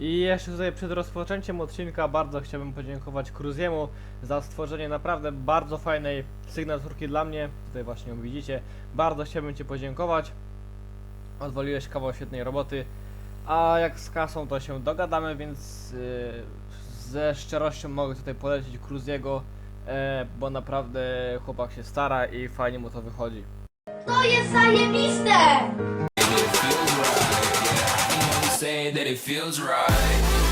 I jeszcze tutaj przed rozpoczęciem odcinka bardzo chciałbym podziękować Cruziemu za stworzenie naprawdę bardzo fajnej sygnaturki dla mnie. Tutaj właśnie ją widzicie. Bardzo chciałbym Ci podziękować. Odwaliłeś kawał świetnej roboty. A jak z kasą to się dogadamy, więc yy, ze szczerością mogę tutaj polecić Cruziego, e, bo naprawdę chłopak się stara i fajnie mu to wychodzi. To jest zajebiste! Saying that it feels right.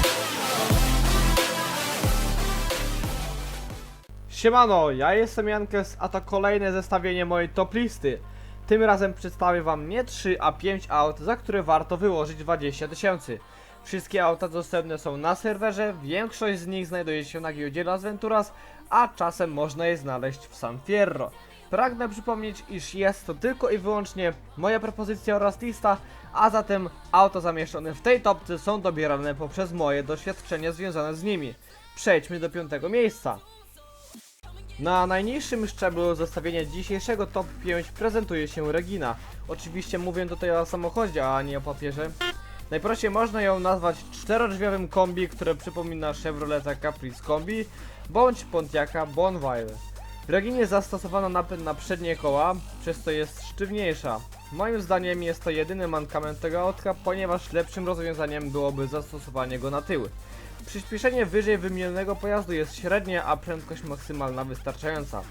Siemano, ja jestem Jankes, a to kolejne zestawienie mojej top listy. Tym razem przedstawię wam nie 3, a 5 aut, za które warto wyłożyć 20 tysięcy. Wszystkie auta dostępne są na serwerze, większość z nich znajduje się na giełdzie Las Venturas, a czasem można je znaleźć w San Fierro. Pragnę przypomnieć, iż jest to tylko i wyłącznie moja propozycja oraz lista, a zatem auta zamieszczone w tej topce są dobierane poprzez moje doświadczenia związane z nimi. Przejdźmy do piątego miejsca. Na najniższym szczeblu zestawienia dzisiejszego top 5 prezentuje się Regina. Oczywiście mówię tutaj o samochodzie, a nie o papierze. Najprościej można ją nazwać czterodrzwiowym kombi, które przypomina Chevroleta Caprice Kombi bądź Pontiaca Bonville. W Reginie zastosowano napęd na przednie koła, przez co jest sztywniejsza. Moim zdaniem jest to jedyny mankament tego autka, ponieważ lepszym rozwiązaniem byłoby zastosowanie go na tył. Przyspieszenie wyżej wymienionego pojazdu jest średnie, a prędkość maksymalna wystarczająca.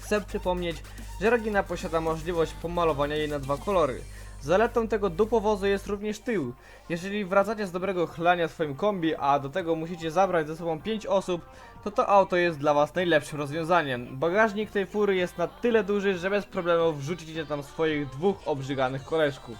Chcę przypomnieć, że Regina posiada możliwość pomalowania jej na dwa kolory. Zaletą tego dupowozu jest również tył. Jeżeli wracacie z dobrego chlania swoim kombi, a do tego musicie zabrać ze sobą 5 osób, to to auto jest dla was najlepszym rozwiązaniem. Bagażnik tej fury jest na tyle duży, że bez problemu wrzucicie tam swoich dwóch obrzyganych koleżków.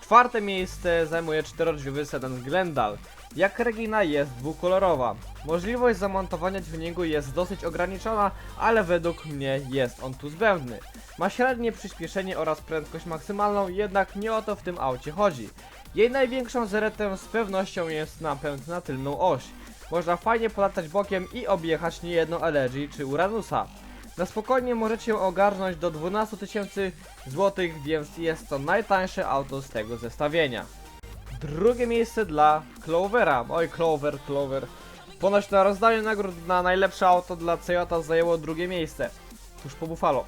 Czwarte miejsce zajmuje czterodrzwiowy sedan Glendale. Jak Regina jest dwukolorowa. Możliwość zamontowania dźwignięgu jest dosyć ograniczona, ale według mnie jest on tu zbędny. Ma średnie przyspieszenie oraz prędkość maksymalną, jednak nie o to w tym aucie chodzi. Jej największą zaletą z pewnością jest napęd na tylną oś. Można fajnie polatać bokiem i objechać niejedną Elegy czy Uranusa. Na spokojnie możecie ogarnąć do 12 tysięcy złotych, więc jest to najtańsze auto z tego zestawienia. Drugie miejsce dla Clovera. Oj, Clover, Clover. Ponoć na rozdaniu nagród na najlepsze auto dla Toyota zajęło drugie miejsce. Tuż po Buffalo.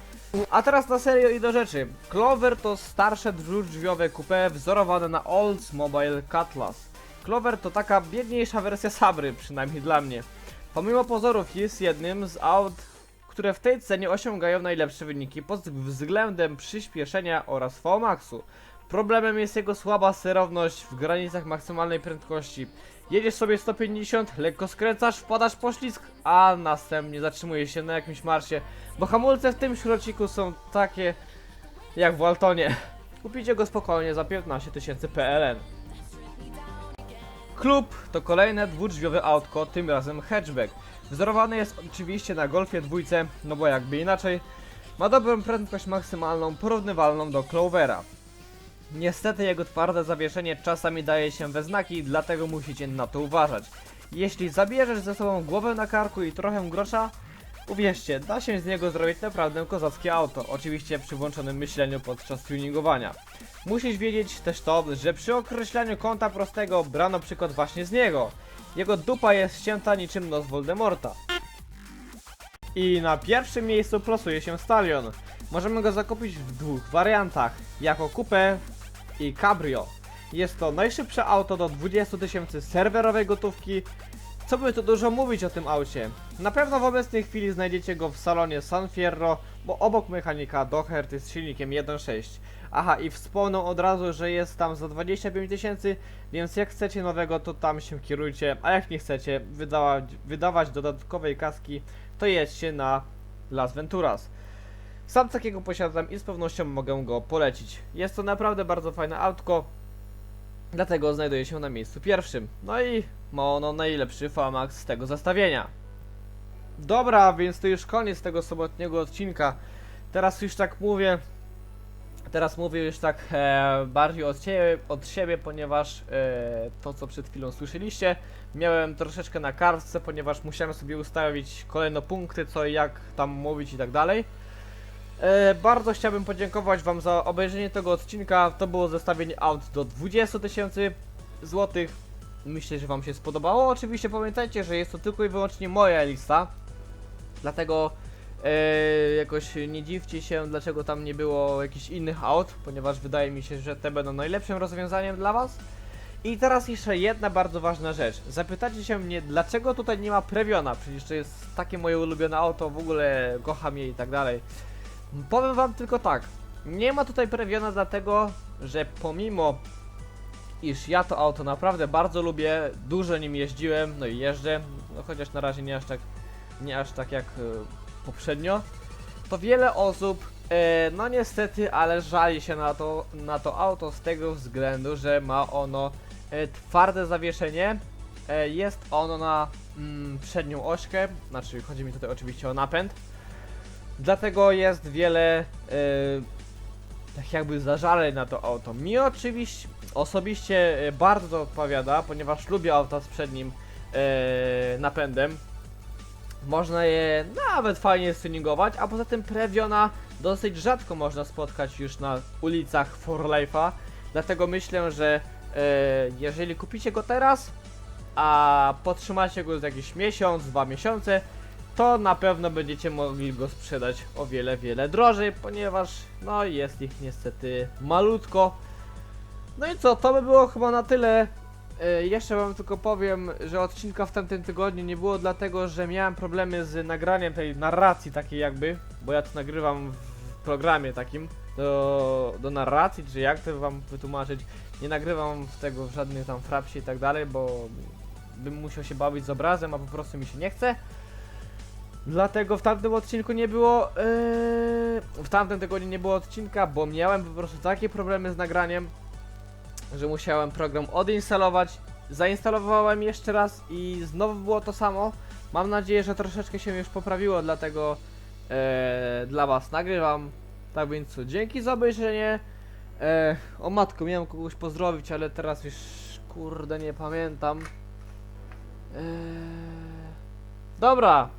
A teraz na serio i do rzeczy. Clover to starsze dwudrzwiowe coupe wzorowane na Oldsmobile Cutlass. Clover to taka biedniejsza wersja Sabry, przynajmniej dla mnie. Pomimo pozorów jest jednym z aut, które w tej cenie osiągają najlepsze wyniki pod względem przyspieszenia oraz VMAX-u. Problemem jest jego słaba sterowność w granicach maksymalnej prędkości. Jedziesz sobie 150, lekko skręcasz, wpadasz poślizg, a następnie zatrzymujesz się na jakimś marsie, bo hamulce w tym środciku są takie jak w Waltonie. Kupicie go spokojnie za 15 tysięcy PLN. Klub to kolejne dwudrzwiowe autko, tym razem hatchback. Wzorowany jest oczywiście na Golfie dwójce, no bo jakby inaczej. Ma dobrą prędkość maksymalną, porównywalną do Clovera. Niestety jego twarde zawieszenie czasami daje się we znaki, dlatego musicie na to uważać. Jeśli zabierzesz ze sobą głowę na karku i trochę grosza, uwierzcie, da się z niego zrobić naprawdę kozackie auto, oczywiście przy włączonym myśleniu podczas tuningowania. Musisz wiedzieć też to, że przy określaniu kąta prostego brano przykład właśnie z niego. Jego dupa jest ścięta niczym nos Voldemorta. I na pierwszym miejscu plasuje się Stallion. Możemy go zakupić w dwóch wariantach, jako coupé i cabrio. Jest to najszybsze auto do 20 tysięcy serwerowej gotówki. Co by tu dużo mówić o tym aucie? Na pewno w obecnej chwili znajdziecie go w salonie San Fierro, bo obok mechanika Dochert jest silnikiem 1.6. Aha, i wspomnę od razu, że jest tam za 25 tysięcy, więc jak chcecie nowego, to tam się kierujcie, a jak nie chcecie wydawać, wydawać dodatkowej kaski, to jedźcie na Las Venturas. Sam takiego posiadam i z pewnością mogę go polecić. Jest to naprawdę bardzo fajne autko, dlatego znajduje się na miejscu pierwszym. No i ma ono najlepszy VMAX z tego zestawienia. Dobra, więc to już koniec tego sobotniego odcinka. Teraz już tak mówię, teraz mówię już tak e, bardziej od siebie, od siebie ponieważ e, to co przed chwilą słyszeliście, miałem troszeczkę na kartce, ponieważ musiałem sobie ustawić kolejne punkty, co i jak tam mówić i tak dalej. E, bardzo chciałbym podziękować Wam za obejrzenie tego odcinka. To było zestawienie aut do 20 tysięcy złotych. Myślę, że wam się spodobało. Oczywiście pamiętajcie, że jest to tylko i wyłącznie moja lista. Dlatego e, jakoś nie dziwcie się, dlaczego tam nie było jakichś innych aut, ponieważ wydaje mi się, że te będą najlepszym rozwiązaniem dla was. I teraz jeszcze jedna bardzo ważna rzecz. Zapytacie się mnie, dlaczego tutaj nie ma Previona? Przecież to jest takie moje ulubione auto, w ogóle kocham je i tak dalej. Powiem wam tylko tak. Nie ma tutaj Previona dlatego, że pomimo iż ja to auto naprawdę bardzo lubię, dużo nim jeździłem, no i jeżdżę, no chociaż na razie nie aż tak, nie aż tak jak e, poprzednio, to wiele osób, e, no niestety, ale żali się na to, na to auto z tego względu, że ma ono e, twarde zawieszenie, e, jest ono na mm, przednią ośkę, znaczy chodzi mi tutaj oczywiście o napęd, dlatego jest wiele e, tak jakby zażaleń na to auto. Mi oczywiście osobiście e, bardzo to odpowiada, ponieważ lubię auta z przednim e, napędem. Można je nawet fajnie stuningować, a poza tym Previona dosyć rzadko można spotkać już na ulicach For Life'a. Dlatego myślę, że jeżeli kupicie go teraz, a podtrzymacie go za jakiś miesiąc, dwa miesiące, to na pewno będziecie mogli go sprzedać o wiele, wiele drożej, ponieważ no jest ich niestety malutko. No i co, to by było chyba na tyle. E, jeszcze wam tylko powiem, że odcinka w tamtym tygodniu nie było dlatego, że miałem problemy z nagraniem tej narracji takiej jakby, bo ja to nagrywam w programie takim do, do narracji, czy jak to wam wytłumaczyć. Nie nagrywam tego w żadnych tam frapsie i tak dalej, bo bym musiał się bawić z obrazem, a po prostu mi się nie chce. Dlatego w tamtym odcinku nie było. Yy, w tamtym tygodniu nie było odcinka, bo miałem po prostu takie problemy z nagraniem, że musiałem program odinstalować. Zainstalowałem jeszcze raz i znowu było to samo. Mam nadzieję, że troszeczkę się już poprawiło, dlatego e, dla Was nagrywam. Tak więc co, dzięki za obejrzenie. E, o matko, miałem kogoś pozdrowić, ale teraz już kurde nie pamiętam. E, dobra,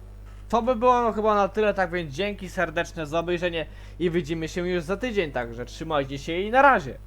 to by było chyba na tyle, tak więc dzięki serdeczne za obejrzenie i widzimy się już za tydzień, także trzymajcie się i na razie.